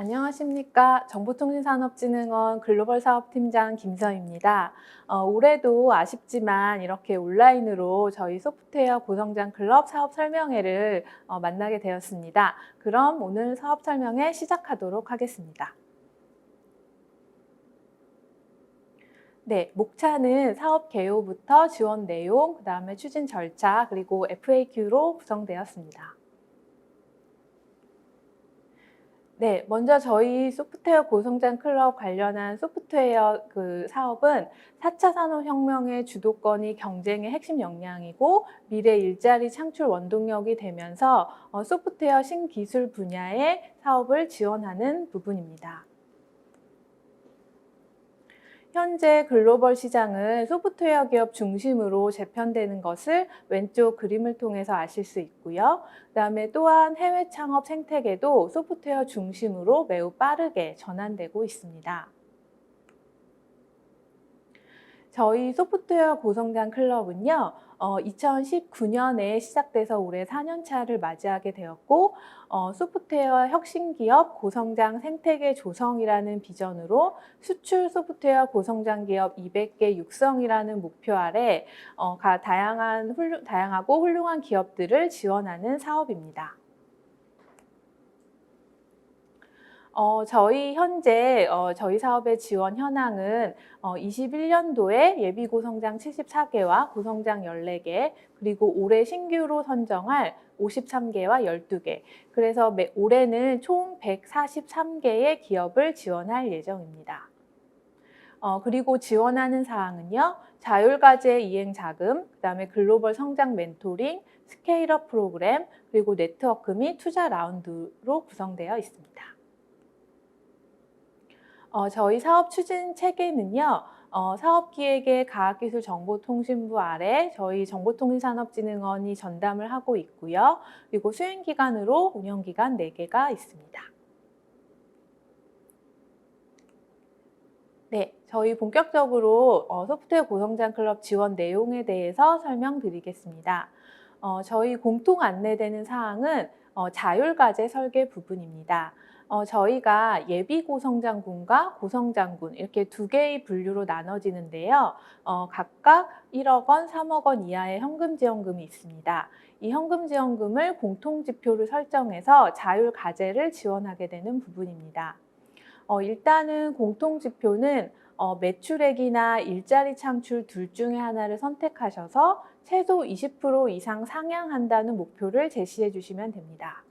안녕하십니까. 정보통신산업진흥원 글로벌 사업팀장 김서입니다. 어, 올해도 아쉽지만 이렇게 온라인으로 저희 소프트웨어 고성장 클럽 사업 설명회를 어, 만나게 되었습니다. 그럼 오늘 사업 설명회 시작하도록 하겠습니다. 네, 목차는 사업 개요부터 지원 내용, 그 다음에 추진 절차, 그리고 FAQ로 구성되었습니다. 네, 먼저 저희 소프트웨어 고성장 클럽 관련한 소프트웨어 그 사업은 4차 산업혁명의 주도권이 경쟁의 핵심 역량이고 미래 일자리 창출 원동력이 되면서 어, 소프트웨어 신기술 분야의 사업을 지원하는 부분입니다. 현재 글로벌 시장은 소프트웨어 기업 중심으로 재편되는 것을 왼쪽 그림을 통해서 아실 수 있고요. 그다음에 또한 해외 창업 생태계도 소프트웨어 중심으로 매우 빠르게 전환되고 있습니다. 저희 소프트웨어 고성장 클럽은요, 어, 2019년에 시작돼서 올해 4년 차를 맞이하게 되었고, 어, 소프트웨어 혁신 기업 고성장 생태계 조성이라는 비전으로 수출 소프트웨어 고성장 기업 200개 육성이라는 목표 아래 어, 가 다양한 훌륭, 다양하고 훌륭한 기업들을 지원하는 사업입니다. 어, 저희 현재 어, 저희 사업의 지원 현황은 어, 21년도에 예비 고 성장 74개와 고성장 14개 그리고 올해 신규로 선정할 53개와 12개 그래서 매, 올해는 총 143개의 기업을 지원할 예정입니다. 어, 그리고 지원하는 사항은요. 자율과제 이행 자금, 그다음에 글로벌 성장 멘토링, 스케일업 프로그램, 그리고 네트워크 및 투자 라운드로 구성되어 있습니다. 어, 저희 사업 추진 체계는요. 어, 사업기획의 과학기술정보통신부 아래 저희 정보통신산업진흥원이 전담을 하고 있고요. 그리고 수행기관으로 운영기관 4개가 있습니다. 네, 저희 본격적으로 어, 소프트웨어 고성장 클럽 지원 내용에 대해서 설명드리겠습니다. 어, 저희 공통 안내되는 사항은 어, 자율과제 설계 부분입니다. 어, 저희가 예비 고성장군과 고성장군 이렇게 두 개의 분류로 나눠지는데요. 어, 각각 1억 원, 3억 원 이하의 현금 지원금이 있습니다. 이 현금 지원금을 공통 지표를 설정해서 자율 과제를 지원하게 되는 부분입니다. 어, 일단은 공통 지표는 어, 매출액이나 일자리 창출 둘 중에 하나를 선택하셔서 최소 20% 이상 상향한다는 목표를 제시해 주시면 됩니다.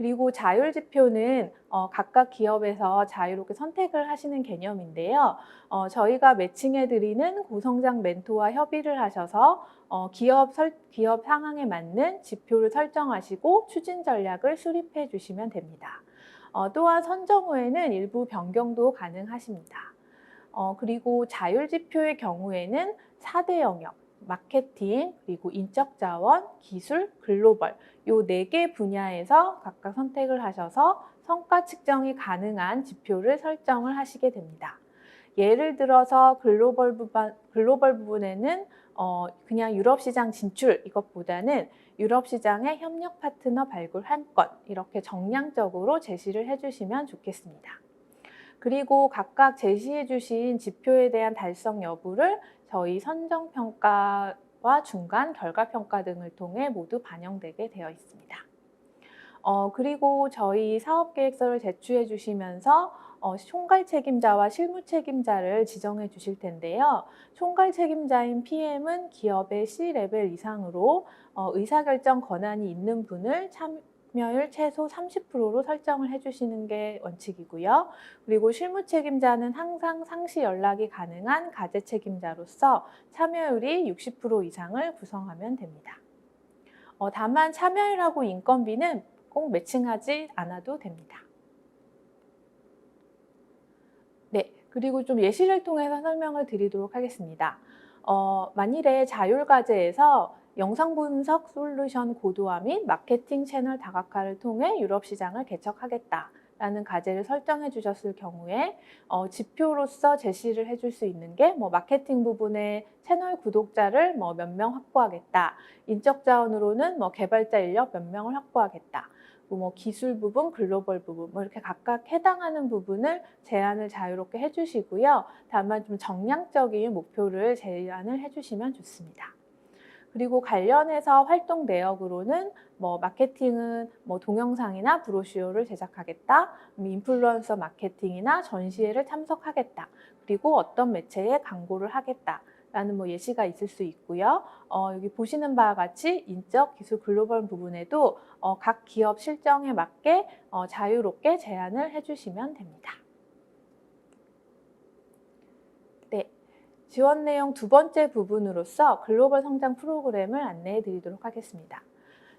그리고 자율 지표는 어, 각각 기업에서 자유롭게 선택을 하시는 개념인데요. 어, 저희가 매칭해 드리는 고성장 멘토와 협의를 하셔서 어, 기업 설, 기업 상황에 맞는 지표를 설정하시고 추진 전략을 수립해 주시면 됩니다. 어, 또한 선정 후에는 일부 변경도 가능하십니다. 어, 그리고 자율 지표의 경우에는 4대 영역, 마케팅, 그리고 인적 자원, 기술, 글로벌 요 네 개 분야에서 각각 선택을 하셔서 성과 측정이 가능한 지표를 설정을 하시게 됩니다. 예를 들어서 글로벌 부분, 글로벌 부분에는 어, 그냥 유럽 시장 진출 이것보다는 유럽 시장의 협력 파트너 발굴 한 건 이렇게 정량적으로 제시를 해주시면 좋겠습니다. 그리고 각각 제시해 주신 지표에 대한 달성 여부를 저희 선정 평가와 중간 결과 평가 등을 통해 모두 반영되게 되어 있습니다. 어, 그리고 저희 사업 계획서를 제출해 주시면서 어, 총괄 책임자와 실무 책임자를 지정해 주실 텐데요. 총괄 책임자인 PM은 기업의 C 레벨 이상으로 어, 의사결정 권한이 있는 분을 참, 참여율 최소 30%로 설정을 해주시는 게 원칙이고요. 그리고 실무 책임자는 항상 상시 연락이 가능한 가제 책임자로서 참여율이 60% 이상을 구성하면 됩니다. 어, 다만 참여율하고 인건비는 꼭 매칭하지 않아도 됩니다. 네, 그리고 좀 예시를 통해서 설명을 드리도록 하겠습니다. 어, 만일에 자율과제에서 영상 분석 솔루션 고도화 및 마케팅 채널 다각화를 통해 유럽 시장을 개척하겠다. 라는 과제를 설정해 주셨을 경우에 어, 지표로서 제시를 해줄 수 있는 게 뭐 마케팅 부분에 채널 구독자를 뭐 몇 명 확보하겠다. 인적 자원으로는 뭐 개발자 인력 몇 명을 확보하겠다. 뭐 기술 부분, 글로벌 부분 뭐 이렇게 각각 해당하는 부분을 제안을 자유롭게 해주시고요. 다만 좀 정량적인 목표를 제안을 해주시면 좋습니다. 그리고 관련해서 활동 내역으로는 뭐 마케팅은 뭐 동영상이나 브로슈어를 제작하겠다, 뭐 인플루언서 마케팅이나 전시회를 참석하겠다, 그리고 어떤 매체에 광고를 하겠다. 라는 뭐 예시가 있을 수 있고요. 어, 여기 보시는 바와 같이 인적, 기술, 글로벌 부분에도 어, 각 기업 실정에 맞게 어, 자유롭게 제안을 해주시면 됩니다. 네, 지원 내용 두 번째 부분으로서 글로벌 성장 프로그램을 안내해 드리도록 하겠습니다.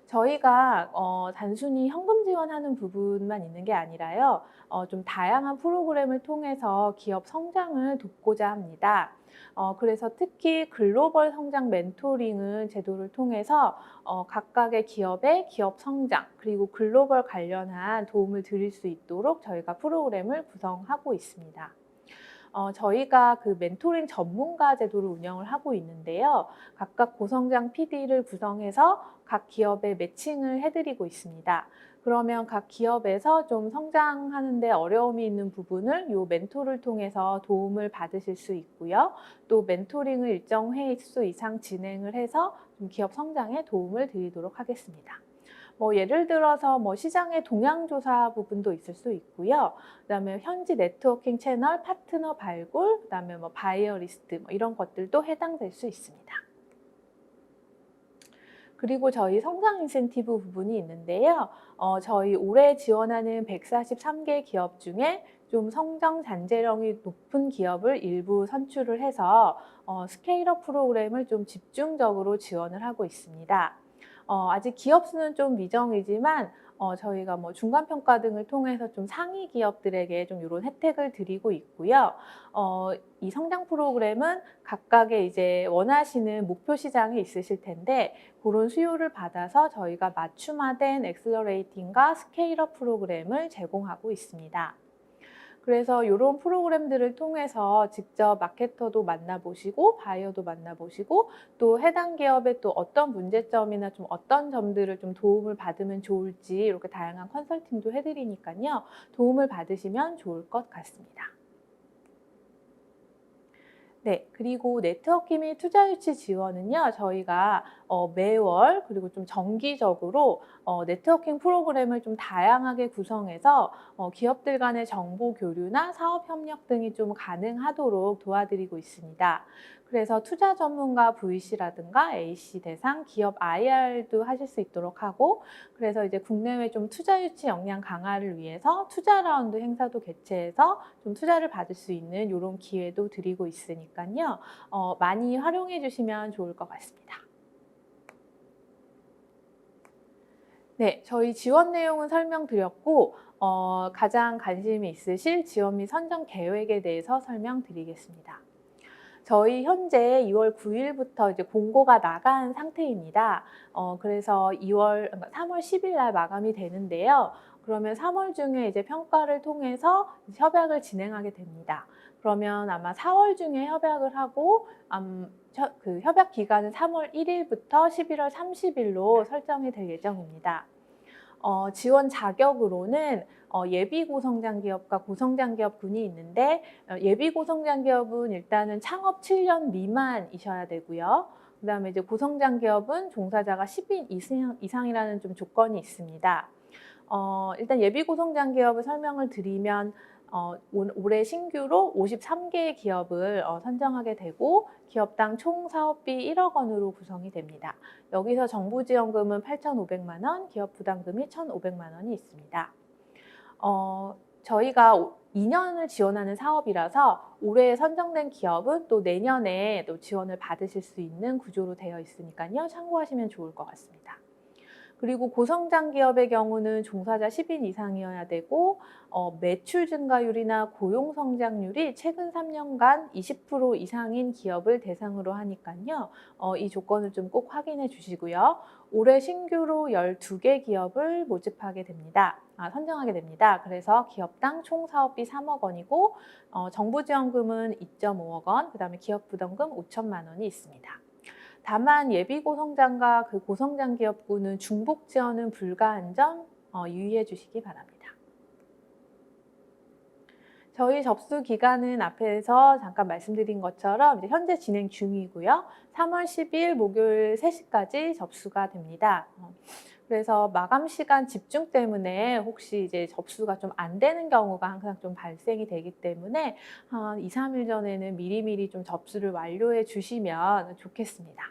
저희가 어, 단순히 현금 지원하는 부분만 있는 게 아니라요, 어, 좀 다양한 프로그램을 통해서 기업 성장을 돕고자 합니다. 어, 그래서 특히 글로벌 성장 멘토링은 제도를 통해서 어, 각각의 기업의 기업 성장 그리고 글로벌 관련한 도움을 드릴 수 있도록 저희가 프로그램을 구성하고 있습니다. 어, 저희가 그 멘토링 전문가 제도를 운영을 하고 있는데요. 각각 고성장 PD를 구성해서 각 기업에 매칭을 해드리고 있습니다. 그러면 각 기업에서 좀 성장하는데 어려움이 있는 부분을 이 멘토를 통해서 도움을 받으실 수 있고요. 또 멘토링을 일정 회수 이상 진행을 해서 좀 기업 성장에 도움을 드리도록 하겠습니다. 뭐 예를 들어서 뭐 시장의 동향 조사 부분도 있을 수 있고요. 그다음에 현지 네트워킹 채널 파트너 발굴, 그다음에 뭐 바이어 리스트 뭐 이런 것들도 해당될 수 있습니다. 그리고 저희 성장 인센티브 부분이 있는데요. 어, 저희 올해 지원하는 143개 기업 중에 좀 성장 잔재력이 높은 기업을 일부 선출을 해서 어, 스케일업 프로그램을 좀 집중적으로 지원을 하고 있습니다. 어, 아직 기업 수는 좀 미정이지만 어, 저희가 뭐 중간 평가 등을 통해서 좀 상위 기업들에게 좀 이런 혜택을 드리고 있고요. 어, 이 성장 프로그램은 각각의 이제 원하시는 목표 시장이 있으실 텐데 그런 수요를 받아서 저희가 맞춤화된 엑셀러레이팅과 스케일업 프로그램을 제공하고 있습니다. 그래서 이런 프로그램들을 통해서 직접 마케터도 만나보시고 바이어도 만나보시고 또 해당 기업의 또 어떤 문제점이나 좀 어떤 점들을 좀 도움을 받으면 좋을지 이렇게 다양한 컨설팅도 해드리니까요. 도움을 받으시면 좋을 것 같습니다. 네, 그리고 네트워킹 및 투자 유치 지원은요, 저희가 어, 매월 그리고 좀 정기적으로 어, 네트워킹 프로그램을 좀 다양하게 구성해서 어, 기업들 간의 정보 교류나 사업 협력 등이 좀 가능하도록 도와드리고 있습니다. 그래서 투자 전문가 VC라든가 AC 대상 기업 IR도 하실 수 있도록 하고 그래서 이제 국내외 좀 투자 유치 역량 강화를 위해서 투자 라운드 행사도 개최해서 좀 투자를 받을 수 있는 이런 기회도 드리고 있으니까요. 어, 많이 활용해 주시면 좋을 것 같습니다. 네, 저희 지원 내용은 설명드렸고 어, 가장 관심이 있으실 지원 및 선정 계획에 대해서 설명드리겠습니다. 저희 현재 2월 9일부터 이제 공고가 나간 상태입니다. 어, 그래서 2월, 3월 10일 날 마감이 되는데요. 그러면 3월 중에 이제 평가를 통해서 협약을 진행하게 됩니다. 그러면 아마 4월 중에 협약을 하고 음, 그 협약 기간은 3월 1일부터 11월 30일로 설정이 될 예정입니다. 어, 지원 자격으로는 어, 예비 고성장 기업과 고성장 기업군이 있는데 어, 예비 고성장 기업은 일단은 창업 7년 미만이셔야 되고요. 그 다음에 이제 고성장 기업은 종사자가 10인 이상, 이상이라는 좀 조건이 있습니다. 어, 일단 예비 고성장 기업을 설명을 드리면 어, 올해 신규로 53개의 기업을 어, 선정하게 되고 기업당 총 사업비 1억 원으로 구성이 됩니다. 여기서 정부 지원금은 8,500만 원, 기업 부담금이 1,500만 원이 있습니다. 어, 저희가 2년을 지원하는 사업이라서 올해 선정된 기업은 또 내년에 또 지원을 받으실 수 있는 구조로 되어 있으니까요. 참고하시면 좋을 것 같습니다. 그리고 고성장 기업의 경우는 종사자 10인 이상이어야 되고 어, 매출 증가율이나 고용 성장률이 최근 3년간 20% 이상인 기업을 대상으로 하니까요. 어, 이 조건을 좀 꼭 확인해 주시고요. 올해 신규로 12개 기업을 모집하게 됩니다. 아, 선정하게 됩니다. 그래서 기업당 총 사업비 3억 원이고 어, 정부 지원금은 2.5억 원, 그다음에 기업 부담금 5천만 원이 있습니다. 다만 예비 고 성장과 그 고성장 기업군은 중복 지원은 불가한 점 어, 유의해 주시기 바랍니다. 저희 접수 기간은 앞에서 잠깐 말씀드린 것처럼 현재 진행 중이고요. 3월 10일 목요일 3시까지 접수가 됩니다. 어, 그래서 마감 시간 집중 때문에 혹시 이제 접수가 좀 안 되는 경우가 항상 좀 발생이 되기 때문에 한 2, 3일 전에는 미리미리 좀 접수를 완료해 주시면 좋겠습니다.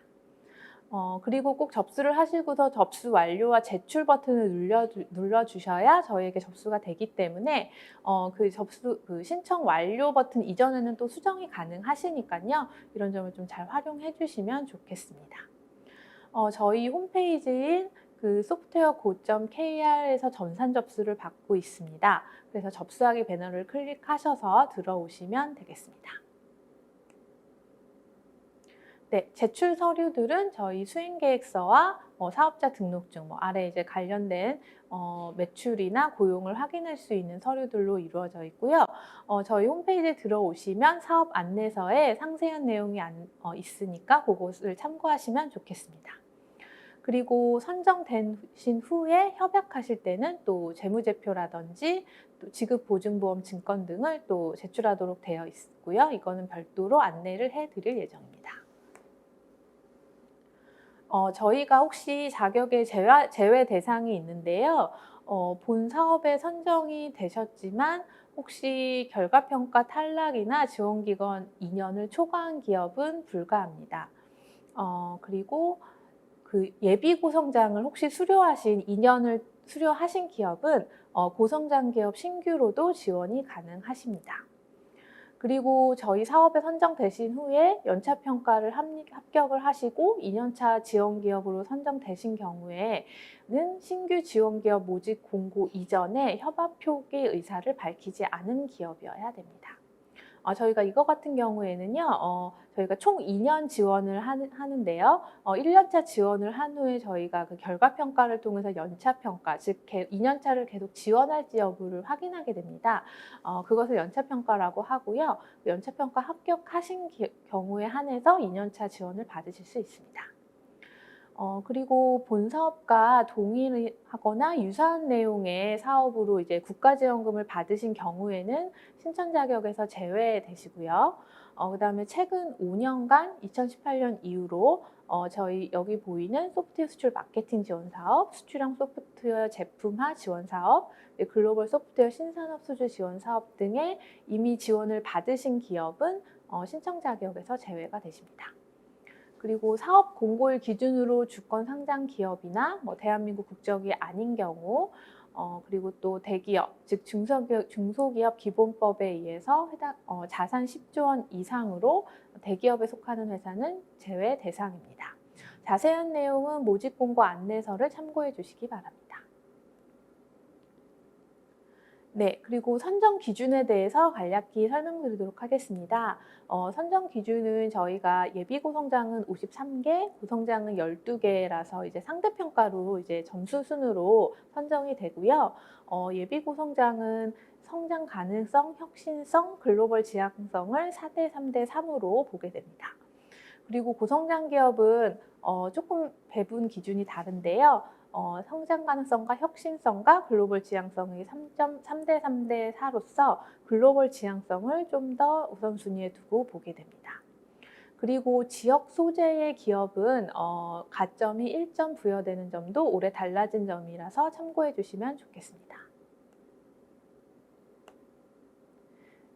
어, 그리고 꼭 접수를 하시고서 접수 완료와 제출 버튼을 눌러, 눌러주셔야 저희에게 접수가 되기 때문에 어, 그 접수, 그 신청 완료 버튼 이전에는 또 수정이 가능하시니까요. 이런 점을 좀 잘 활용해 주시면 좋겠습니다. 어, 저희 홈페이지인 그 소프트웨어 고점 KR에서 전산 접수를 받고 있습니다. 그래서 접수하기 배너를 클릭하셔서 들어오시면 되겠습니다. 네, 제출 서류들은 저희 수행 계획서와 뭐 사업자 등록증, 뭐 아래 이제 관련된 어, 매출이나 고용을 확인할 수 있는 서류들로 이루어져 있고요. 어, 저희 홈페이지에 들어오시면 사업 안내서에 상세한 내용이 안, 어, 있으니까 그것을 참고하시면 좋겠습니다. 그리고 선정되신 후에 협약하실 때는 또 재무제표라든지 또 지급보증보험 증권 등을 또 제출하도록 되어 있고요. 이거는 별도로 안내를 해드릴 예정입니다. 어, 저희가 혹시 자격의 제외, 제외 대상이 있는데요. 어, 본 사업에 선정이 되셨지만 혹시 결과평가 탈락이나 지원기간 2년을 초과한 기업은 불가합니다. 어, 그리고 그 예비 고성장을 혹시 수료하신 2년을 수료하신 기업은 어, 고성장 기업 신규로도 지원이 가능하십니다. 그리고 저희 사업에 선정되신 후에 연차 평가를 합격을 하시고 2년차 지원 기업으로 선정되신 경우에는 신규 지원 기업 모집 공고 이전에 협업 표기 의사를 밝히지 않은 기업이어야 됩니다. 어, 저희가 이거 같은 경우에는요, 어, 저희가 총 2년 지원을 하는, 하는 데요. 어, 1년차 지원을 한 후에 저희가 그 결과 평가를 통해서 연차 평가, 즉 2년차를 계속 지원할지 여부를 확인하게 됩니다. 어, 그것을 연차 평가라고 하고요. 연차 평가 합격하신 기, 경우에 한해서 2년차 지원을 받으실 수 있습니다. 어, 그리고 본 사업과 동일하거나 유사한 내용의 사업으로 이제 국가지원금을 받으신 경우에는 신청 자격에서 제외되시고요. 어, 그 다음에 최근 5년간 2018년 이후로 어, 저희 여기 보이는 소프트웨어 수출 마케팅 지원 사업, 수출형 소프트웨어 제품화 지원 사업, 글로벌 소프트웨어 신산업 수주 지원 사업 등에 이미 지원을 받으신 기업은 어, 신청 자격에서 제외가 되십니다. 그리고 사업 공고일 기준으로 주권 상장 기업이나 뭐 대한민국 국적이 아닌 경우 어, 그리고 또 대기업, 즉 중소기업, 중소기업 기본법에 의해서 해당, 어, 자산 10조 원 이상으로 대기업에 속하는 회사는 제외 대상입니다. 자세한 내용은 모집 공고 안내서를 참고해 주시기 바랍니다. 네, 그리고 선정 기준에 대해서 간략히 설명드리도록 하겠습니다. 어, 선정 기준은 저희가 예비 고성장은 53개, 고성장은 12개라서 이제 상대평가로 이제 점수 순으로 선정이 되고요. 어, 예비 고성장은 성장 가능성, 혁신성, 글로벌 지향성을 4대 3대 3으로 보게 됩니다. 그리고 고성장 기업은 어, 조금 배분 기준이 다른데요. 어, 성장 가능성과 혁신성과 글로벌 지향성이 3.3대 3대 4로서 글로벌 지향성을 좀 더 우선순위에 두고 보게 됩니다. 그리고 지역 소재의 기업은 어, 가점이 1점 부여되는 점도 올해 달라진 점이라서 참고해 주시면 좋겠습니다.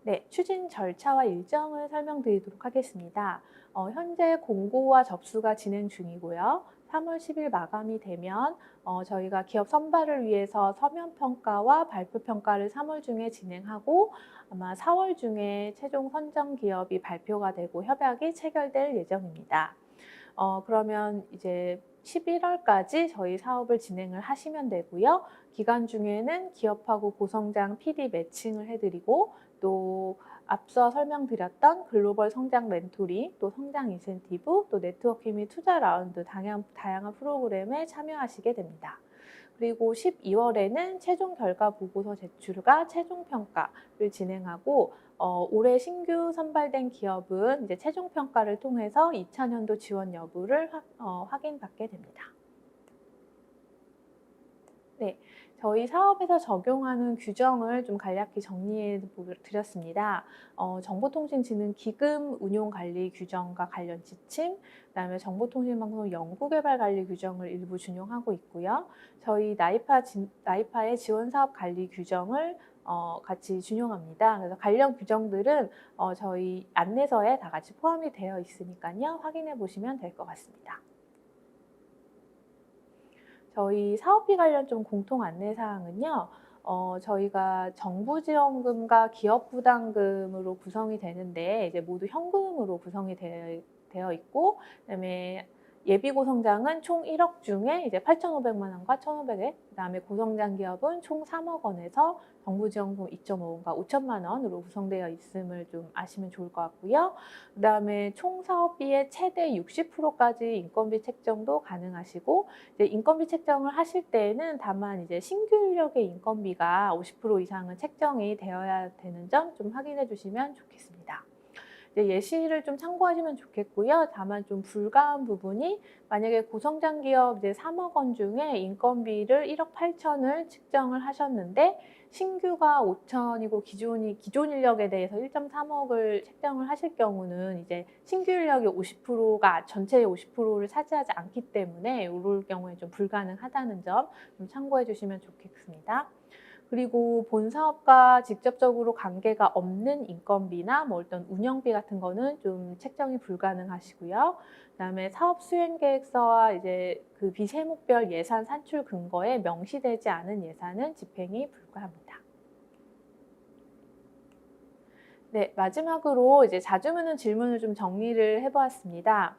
네, 추진 절차와 일정을 설명드리도록 하겠습니다. 어, 현재 공고와 접수가 진행 중이고요. 3월 10일 마감이 되면 어, 저희가 기업 선발을 위해서 서면 평가와 발표 평가를 3월 중에 진행하고 아마 4월 중에 최종 선정 기업이 발표가 되고 협약이 체결될 예정입니다. 어, 그러면 이제 11월까지 저희 사업을 진행을 하시면 되고요. 기간 중에는 기업하고 고성장 PD 매칭을 해드리고 또 앞서 설명드렸던 글로벌 성장 멘토링, 또 성장 인센티브, 또 네트워킹 및 투자 라운드 다양, 다양한 프로그램에 참여하시게 됩니다. 그리고 12월에는 최종 결과 보고서 제출과 최종 평가를 진행하고 어, 올해 신규 선발된 기업은 이제 최종 평가를 통해서 2차년도 지원 여부를 화, 어, 확인받게 됩니다. 저희 사업에서 적용하는 규정을 좀 간략히 정리해 드렸습니다. 어, 정보통신진흥 기금 운용 관리 규정과 관련 지침, 그다음에 정보통신방송 연구개발 관리 규정을 일부 준용하고 있고요. 저희 나이파 진, 나이파의 지원 사업 관리 규정을 어, 같이 준용합니다. 그래서 관련 규정들은 어, 저희 안내서에 다 같이 포함이 되어 있으니까요. 확인해 보시면 될 것 같습니다. 저희 사업비 관련 좀 공통 안내 사항은요. 어, 저희가 정부 지원금과 기업 부담금으로 구성이 되는데 이제 모두 현금으로 구성이 되, 되어 있고 그다음에 예비 고성장은 총 1억 중에 이제 8,500만 원과 1,500에 그다음에 고성장 기업은 총 3억 원에서 정부 지원금 2.5원과 5천만 원으로 구성되어 있음을 좀 아시면 좋을 것 같고요. 그다음에 총 사업비의 최대 60%까지 인건비 책정도 가능하시고 이제 인건비 책정을 하실 때에는 다만 이제 신규 인력의 인건비가 50% 이상은 책정이 되어야 되는 점 좀 확인해 주시면 좋겠습니다. 예시를 좀 참고하시면 좋겠고요. 다만 좀 불가한 부분이 만약에 고성장 기업 이제 3억 원 중에 인건비를 1억 8천을 측정을 하셨는데 신규가 5천이고 기존이 기존 인력에 대해서 1.3억을 책정을 하실 경우는 이제 신규 인력의 50%가 전체의 50%를 차지하지 않기 때문에 이럴 경우에 좀 불가능하다는 점 좀 참고해 주시면 좋겠습니다. 그리고 본 사업과 직접적으로 관계가 없는 인건비나 뭐 어떤 운영비 같은 거는 좀 책정이 불가능하시고요. 그다음에 사업 수행 계획서와 이제 그 비세목별 예산 산출 근거에 명시되지 않은 예산은 집행이 불가합니다. 네, 마지막으로 이제 자주 묻는 질문을 좀 정리를 해보았습니다.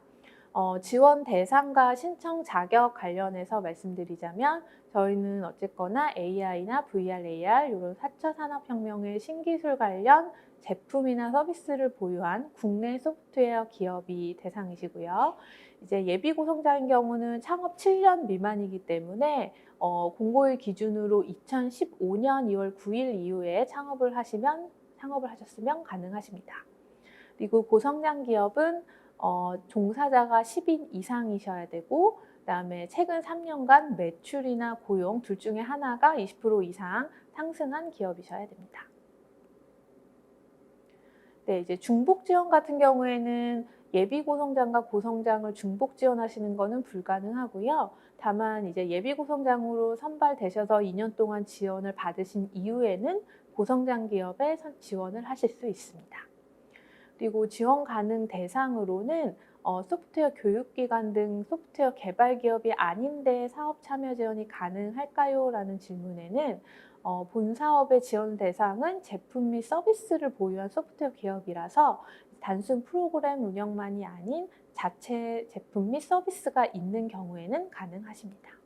어, 지원 대상과 신청 자격 관련해서 말씀드리자면 저희는 어쨌거나 AI나 VR, AR 이런 4차 산업혁명의 신기술 관련 제품이나 서비스를 보유한 국내 소프트웨어 기업이 대상이시고요. 이제 예비 고성자인 경우는 창업 7년 미만이기 때문에 어, 공고일 기준으로 2015년 2월 9일 이후에 창업을 하시면 창업을 하셨으면 가능하십니다. 그리고 고성장 기업은 어, 종사자가 10인 이상이셔야 되고 그다음에 최근 3년간 매출이나 고용 둘 중에 하나가 20% 이상 상승한 기업이셔야 됩니다. 네, 이제 중복 지원 같은 경우에는 예비 고성장과 고성장을 중복 지원하시는 것은 불가능하고요. 다만 이제 예비 고성장으로 선발되셔서 2년 동안 지원을 받으신 이후에는 고성장 기업에 지원을 하실 수 있습니다. 그리고 지원 가능 대상으로는 어, 소프트웨어 교육기관 등 소프트웨어 개발 기업이 아닌데 사업 참여 지원이 가능할까요? 라는 질문에는 어, 본 사업의 지원 대상은 제품 및 서비스를 보유한 소프트웨어 기업이라서 단순 프로그램 운영만이 아닌 자체 제품 및 서비스가 있는 경우에는 가능하십니다.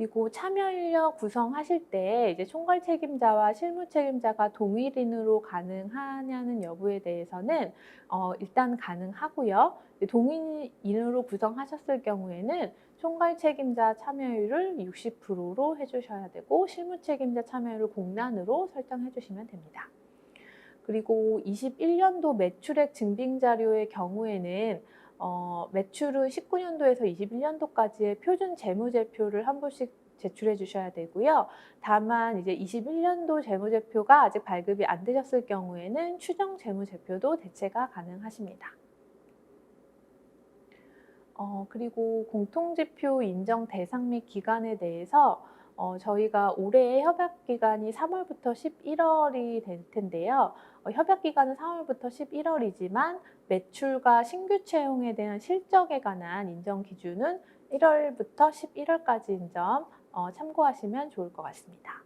그리고 참여 인력 구성하실 때 이제 총괄 책임자와 실무 책임자가 동일인으로 가능하냐는 여부에 대해서는 어, 일단 가능하고요. 동일인으로 구성하셨을 경우에는 총괄 책임자 참여율을 60%로 해주셔야 되고 실무 책임자 참여율을 공란으로 설정해 주시면 됩니다. 그리고 21년도 매출액 증빙 자료의 경우에는 어, 매출은 19년도에서 21년도까지의 표준 재무제표를 한 번씩 제출해 주셔야 되고요. 다만 이제 21년도 재무제표가 아직 발급이 안 되셨을 경우에는 추정 재무제표도 대체가 가능하십니다. 어, 그리고 공통지표 인정 대상 및 기간에 대해서 어, 저희가 올해의 협약 기간이 3월부터 11월이 될 텐데요. 어, 협약 기간은 3월부터 11월이지만 매출과 신규 채용에 대한 실적에 관한 인정 기준은 1월부터 11월까지인 점 어, 참고하시면 좋을 것 같습니다.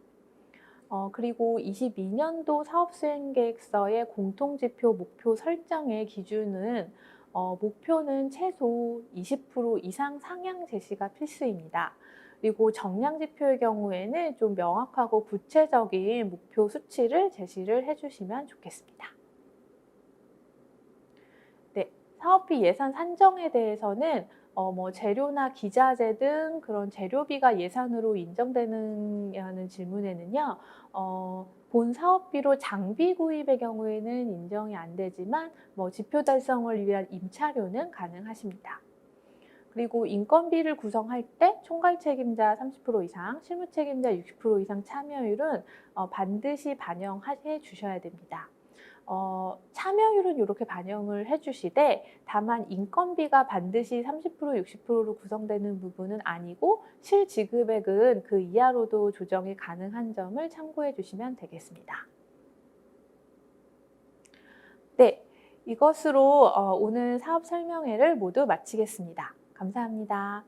어, 그리고 22년도 사업수행계획서의 공통지표 목표 설정의 기준은 어, 목표는 최소 20% 이상 상향 제시가 필수입니다. 그리고 정량 지표의 경우에는 좀 명확하고 구체적인 목표 수치를 제시를 해주시면 좋겠습니다. 네, 사업비 예산 산정에 대해서는 어, 뭐 재료나 기자재 등 그런 재료비가 예산으로 인정되느냐는 질문에는요, 어, 본 사업비로 장비 구입의 경우에는 인정이 안 되지만, 뭐 지표 달성을 위한 임차료는 가능하십니다. 그리고 인건비를 구성할 때 총괄 책임자 30% 이상, 실무 책임자 60% 이상 참여율은 어, 반드시 반영해 주셔야 됩니다. 어, 참여율은 이렇게 반영을 해주시되 다만 인건비가 반드시 30% 60%로 구성되는 부분은 아니고 실지급액은 그 이하로도 조정이 가능한 점을 참고해 주시면 되겠습니다. 네, 이것으로 어, 오늘 사업 설명회를 모두 마치겠습니다. 감사합니다.